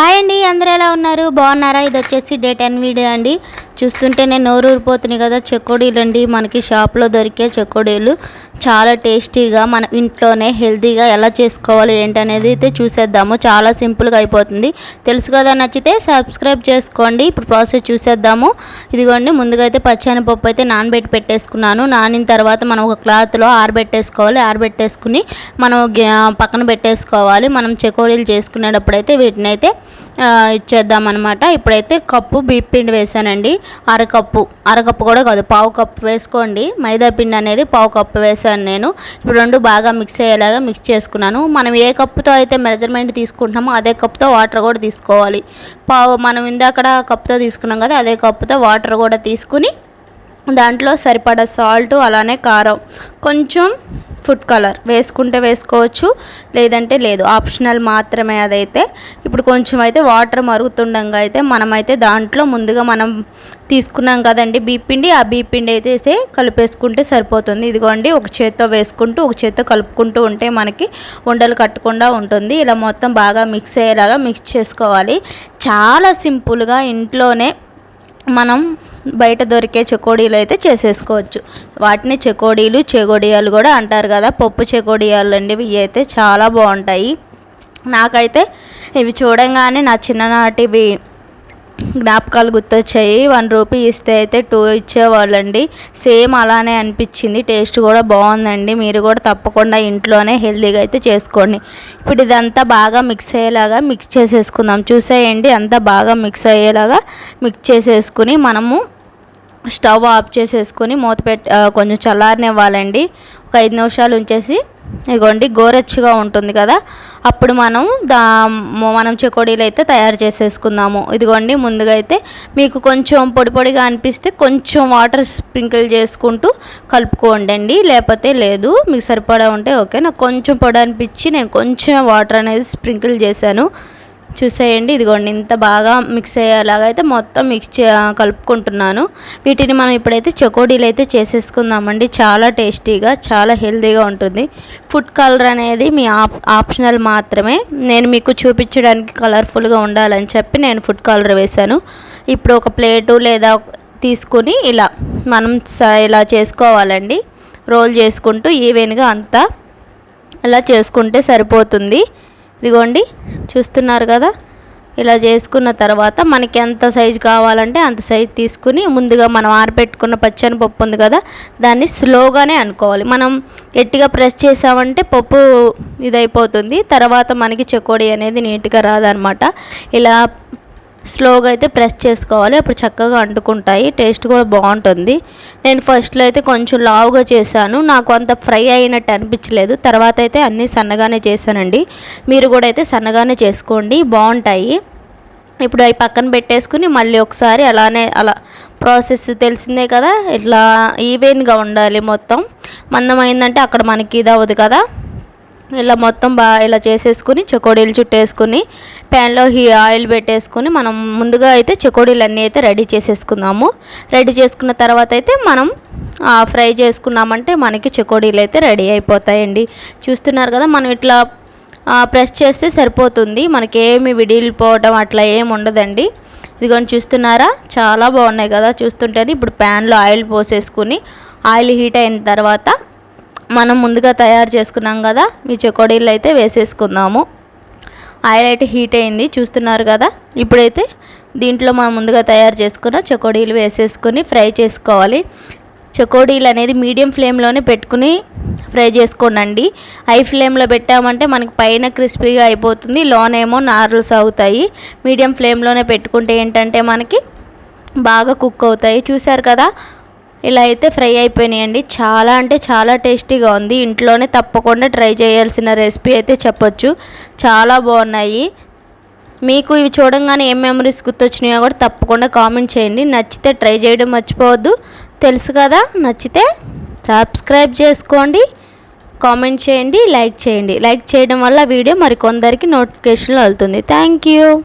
Hi అండి అందరూ ఎలా ఉన్నారు? బాగున్నారా? ఇది వచ్చేసి డే టెన్ వీడియో అండి. చూస్తుంటేనే నోరూరిపోతుంది నోరు ఊరిపోతున్నాయి కదా. చెకోడీలు అండి మనకి షాప్లో దొరికే చెకోడీలు చాలా టేస్టీగా మన ఇంట్లోనే హెల్తీగా ఎలా చేసుకోవాలి ఏంటనేది అయితే చూసేద్దాము. చాలా సింపుల్గా అయిపోతుంది. తెలుసు కదా నచ్చితే సబ్స్క్రైబ్ చేసుకోండి. ఇప్పుడు ప్రాసెస్ చూసేద్దాము. ఇదిగోండి ముందుగా అయితే పచ్చనిపప్పు అయితే నానబెట్టి పెట్టేసుకున్నాను. నానిన తర్వాత మనం ఒక క్లాత్లో ఆరబెట్టేసుకోవాలి. ఆరబెట్టేసుకుని మనం పక్కన పెట్టేసుకోవాలి. మనం చెకోడీలు చేసుకునేటప్పుడైతే అయితే ఇచ్చేద్దాం అనమాట ఇప్పుడైతే కప్పు బీప్ పిండి వేసానండి. అరకప్పు. అరకప్పు కూడా కాదు పావు కప్పు వేసుకోండి. మైదా పిండి అనేది పావు కప్పు వేసాను నేను. ఇప్పుడు రెండు బాగా మిక్స్ అయ్యేలాగా మిక్స్ చేసుకున్నాను. మనం ఏ కప్పుతో అయితే మెజర్మెంట్ తీసుకుంటున్నామో అదే కప్పుతో వాటర్ కూడా తీసుకోవాలి. పావు మనం ఇందాక కప్పుతో తీసుకున్నాం కదా అదే కప్పుతో వాటర్ కూడా తీసుకుని దాంట్లో సరిపడా సాల్ట్ అలానే కారం. కొంచెం ఫుడ్ కలర్. వేసుకుంటే వేసుకోవచ్చు లేదంటే లేదు. ఆప్షనల్ మాత్రమే అదైతే. ఇప్పుడు కొంచెం అయితే వాటర్ మరుగుతుండగా అయితే మనమైతే దాంట్లో ముందుగా మనం తీసుకున్నాం కదండి బీపిండి ఆ బీపిండి అయితే కలిపేసుకుంటే సరిపోతుంది. ఇదిగోండి ఒక చేత్తో వేసుకుంటూ ఒక చేత్తో కలుపుకుంటూ ఉంటే మనకి ఉండలు కట్టకుండా ఉంటుంది. ఇలా మొత్తం బాగా మిక్స్ అయ్యేలాగా మిక్స్ చేసుకోవాలి. చాలా సింపుల్గా ఇంట్లోనే మనం బయట దొరికే చెకోడీలు అయితే చేసేసుకోవచ్చు. వాటిని చెకోడీలు చెగోడియాలు కూడా అంటారు కదా. పప్పు చెకోడియాలు అండి ఇవి అయితే చాలా బాగుంటాయి. నాకైతే ఇవి చూడంగానే నా చిన్ననాటివి జ్ఞాపకాలు గుర్తొచ్చాయి. వన్ రూపీ ఇస్తే అయితే టూ ఇచ్చేవాళ్ళండి. సేమ్ అలానే అనిపించింది. టేస్ట్ కూడా బాగుందండి. మీరు కూడా తప్పకుండా ఇంట్లోనే హెల్తీగా అయితే చేసుకోండి. ఇప్పుడు ఇదంతా బాగా మిక్స్ అయ్యేలాగా మిక్స్ చేసేసుకుందాం. చూసేయండి. అంతా బాగా మిక్స్ అయ్యేలాగా మిక్స్ చేసేసుకుని మనము స్టవ్ ఆఫ్ చేసేసుకొని మూత పెట్టి కొంచెం చల్లారనివ్వాలండి. ఒక ఐదు నిమిషాలు ఉంచేసి ఇదిగోండి గోరెచ్చిగా ఉంటుంది కదా. అప్పుడు మనం దా మనం చెకోడీలు అయితే తయారు చేసేసుకుందాము. ఇదిగోండి ముందుగా అయితే మీకు కొంచెం పొడి పొడిగా అనిపిస్తే కొంచెం వాటర్ స్ప్రింకిల్ చేసుకుంటూ కలుపుకోండి లేకపోతే లేదు మీకు సరిపడా ఉంటే ఓకే. నాకు కొంచెం పొడి అనిపించి నేను కొంచెం వాటర్ అనేది స్ప్రింకిల్ చేశాను. చూసేయండి. ఇదిగోండి ఇంత బాగా మిక్స్ అయ్యేలాగా అయితే మొత్తం మిక్స్ కలుపుకుంటున్నాను. వీటిని మనం ఇప్పుడైతే చకోడీలు అయితే చేసేసుకుందామండి. చాలా టేస్టీగా చాలా హెల్తీగా ఉంటుంది. ఫుడ్ కలర్ అనేది మీ ఆప్ ఆప్షనల్ మాత్రమే. నేను మీకు చూపించడానికి కలర్ఫుల్గా ఉండాలని చెప్పి నేను ఫుడ్ కలర్ వేశాను. ఇప్పుడు ఒక ప్లేటు లేదా తీసుకుని ఇలా మనం ఇలా చేసుకోవాలండి. రోల్ చేసుకుంటూ ఈవెన్గా అంతా ఇలా చేసుకుంటే సరిపోతుంది. ఇదిగోండి చూస్తున్నారు కదా? ఇలా చేసుకున్న తర్వాత మనకి ఎంత సైజు కావాలంటే అంత సైజు తీసుకుని ముందుగా మనం ఆరబెట్టుకున్న పచ్చని పప్పు ఉంది కదా దాన్ని స్లోగానే అనుకోవాలి. మనం గట్టిగా ప్రెస్ చేసామంటే పప్పు ఇదైపోతుంది. తర్వాత మనకి చెకోడి అనేది నీట్గా రాదనమాట. ఇలా స్లోగా అయితే ప్రెస్ చేసుకోవాలి. అప్పుడు చక్కగా అంటుకుంటాయి. టేస్ట్ కూడా బాగుంటుంది. నేను ఫస్ట్లో అయితే కొంచెం లావుగా చేశాను. నాకు అంత ఫ్రై అయినట్టు అనిపించలేదు. తర్వాత అయితే అన్నీ సన్నగానే చేశానండి. మీరు కూడా అయితే సన్నగానే చేసుకోండి. బాగుంటాయి. ఇప్పుడు అవి పక్కన పెట్టేసుకుని మళ్ళీ ఒకసారి అలానే అలా ప్రాసెస్ తెలిసిందే కదా? ఇట్లా ఈవెన్గా ఉండాలి మొత్తం. మందమైందంటే అక్కడ మనకి ఇది అవ్వదు కదా? ఇలా మొత్తం బాగా ఇలా చేసేసుకుని చకోడీలు చుట్టేసుకుని ప్యాన్లో హీ ఆయిల్ పెట్టేసుకుని మనం ముందుగా అయితే చకోడీలు అన్నీ అయితే రెడీ చేసేసుకుందాము. రెడీ చేసుకున్న తర్వాత అయితే మనం ఫ్రై చేసుకున్నామంటే మనకి చకోడీలు అయితే రెడీ అయిపోతాయండి. చూస్తున్నారు కదా మనం ఇట్లా ప్రెస్ చేస్తే సరిపోతుంది. మనకేమి ఏమి విడిలిపోవడం అట్లా ఏమి ఉండదండి. ఇదిగోని చూస్తున్నారా? చాలా బాగున్నాయి కదా చూస్తుంటేనే ఇప్పుడు ప్యాన్లో ఆయిల్ పోసేసుకుని ఆయిల్ హీట్ అయిన తర్వాత మనం ముందుగా తయారు చేసుకున్నాం కదా మీ చెకోడీలు అయితే వేసేసుకుందాము. ఆయిల్ అయితే హీట్ అయింది చూస్తున్నారు కదా? ఇప్పుడైతే దీంట్లో మనం ముందుగా తయారు చేసుకున్న చకోడీలు వేసేసుకొని ఫ్రై చేసుకోవాలి. చకోడీలు అనేది మీడియం ఫ్లేమ్లోనే పెట్టుకుని ఫ్రై చేసుకోండి హై ఫ్లేమ్లో పెట్టామంటే మనకి పైన క్రిస్పీగా అయిపోతుంది లోనేమో నార్లు సాగుతాయి. మీడియం ఫ్లేమ్లోనే పెట్టుకుంటే ఏంటంటే మనకి బాగా కుక్ అవుతాయి. చూసారు కదా? ఇలా అయితే ఫ్రై అయిపోయినాయండి. చాలా అంటే చాలా టేస్టీగా ఉంది. ఇంట్లోనే తప్పకుండా ట్రై చేయాల్సిన రెసిపీ అయితే చెప్పొచ్చు. చాలా బాగున్నాయి. మీకు ఇవి చూడంగానే ఏం మెమరీస్ గుర్తొచ్చినాయో కూడా తప్పకుండా కామెంట్ చేయండి. నచ్చితే ట్రై చేయడం మర్చిపోవద్దు. తెలుసు కదా? నచ్చితే సబ్స్క్రైబ్ చేసుకోండి. కామెంట్ చేయండి. లైక్ చేయండి. లైక్ చేయడం వల్ల వీడియో మరికొందరికి నోటిఫికేషన్లు వెళ్తుంది. Thank you.